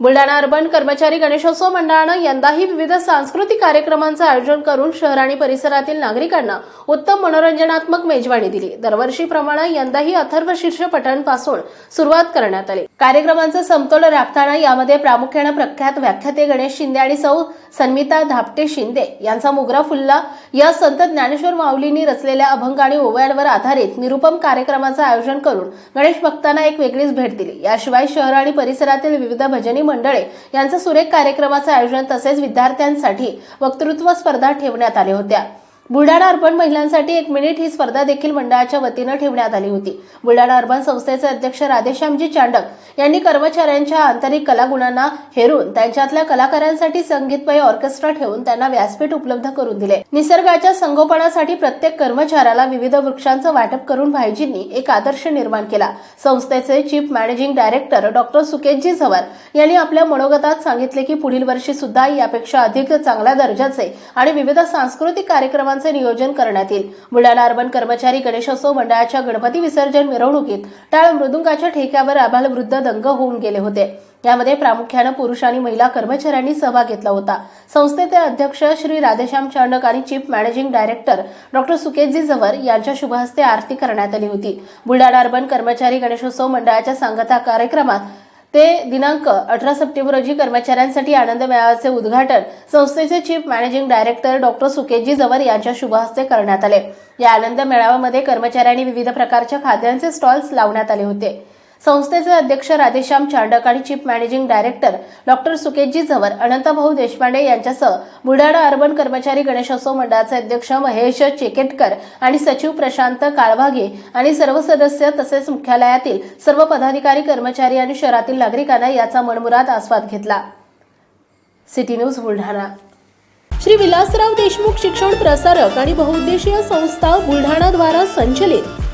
Buldhana urban कर्मचारी गणेशोत्सव मंडळानं यंदाही विविध सांस्कृतिक कार्यक्रमांचं आयोजन करून शहर आणि परिसरातील नागरिकांना उत्तम मनोरंजनात्मक मेजवानी दिली. दरवर्षीप्रमाणे यंदाही अथर्व शीर्ष पठाणपासून सुरुवात करण्यात आली. कार्यक्रमांचं समतोल राखताना यामध्ये प्रामुख्यानं प्रख्यात व्याख्याते गणेश शिंदे आणि सौ सन्मिता धापटे शिंदे यांचा मुगरा फुल्ला. या संत ज्ञानेश्वर माऊलींनी रचलेल्या अभंग आणि ओव्यांवर आधारित निरुपम कार्यक्रमाचं आयोजन करून गणेश भक्तांना एक वेगळीच भेट दिली. याशिवाय शहर आणि परिसरातील विविध भजनी मंडळे यांचं सुरेख कार्यक्रमाचं आयोजन तसेच विद्यार्थ्यांसाठी वक्तृत्व स्पर्धा ठेवण्यात आल्या होत्या. बुलढाणा अर्बन महिलांसाठी एक मिनिट ही स्पर्धा देखील मंडळाच्या वतीनं ठेवण्यात आली होती. बुलढाणा अर्बन संस्थेचे अध्यक्ष राधेश्यामजी चांडक यांनी कर्मचाऱ्यांच्या आंतरिक कलागुणांना हेरून त्यांच्यातल्या कलाकारांसाठी संगीतमय ऑर्केस्ट्रा ठेवून त्यांना व्यासपीठ उपलब्ध करून दिले. निसर्गाच्या संगोपनासाठी प्रत्येक कर्मचाऱ्याला विविध वृक्षांचं वाटप करून भाईजींनी एक आदर्श निर्माण केला. संस्थेचे chief managing director doctor Suketji Zawar यांनी आपल्या मनोगतात सांगितले की पुढील वर्षी सुद्धा यापेक्षा अधिक चांगल्या दर्जाचे आणि विविध सांस्कृतिक कार्यक्रमांचे नियोजन करण्यात येईल. बुलढाणा अर्बन कर्मचारी गणेशोत्सव मंडळाच्या गणपती विसर्जन मिरवणुकीत टाळ मृदुंगाच्या ठेक्यावर आभाल वृद्ध दंग होऊन गेले होते. यामध्ये प्रामुख्यानं पुरुष आणि महिला कर्मचाऱ्यांनी सहभाग घेतला होता. संस्थेचे अध्यक्ष श्री राधेश्याम चांडक आणि chief managing director doctor Suketji Zawar यांच्या शुभहस्ते आरती करण्यात आली होती. बुलढाणा अर्बन कर्मचारी गणेशोत्सव मंडळाच्या सांगता कार्यक्रमात ते दिनांक अठरा सप्टेंबर रोजी कर्मचाऱ्यांसाठी आनंद मेळाव्याचे उद्घाटन संस्थेचे chief managing director doctor Suketji Zawar यांच्या शुभहस्ते करण्यात आले. या आनंद मेळाव्यामध्ये कर्मचाऱ्यांनी विविध प्रकारच्या खाद्यांचे स्टॉल्स लावण्यात आले होते. संस्थेचे अध्यक्ष राधेश्याम चांडक आणि chief managing director doctor Suketji Zawar Anantbhau Deshpande यांच्यासह बुलढाणा अर्बन कर्मचारी गणेशोत्सव मंडळाचे अध्यक्ष महेश चेकेटकर आणि सचिव प्रशांत काळभागे आणि सर्व सदस्य तसेच मुख्यालयातील सर्व पदाधिकारी कर्मचारी आणि शहरातील नागरिकांना याचा मनमुराद आस्वाद घेतला. City news Buldhana. Shri Vilasrao Deshmukh शिक्षण प्रसारक आणि बहुउद्देशीय संस्था बुलढाणाद्वारा संचलित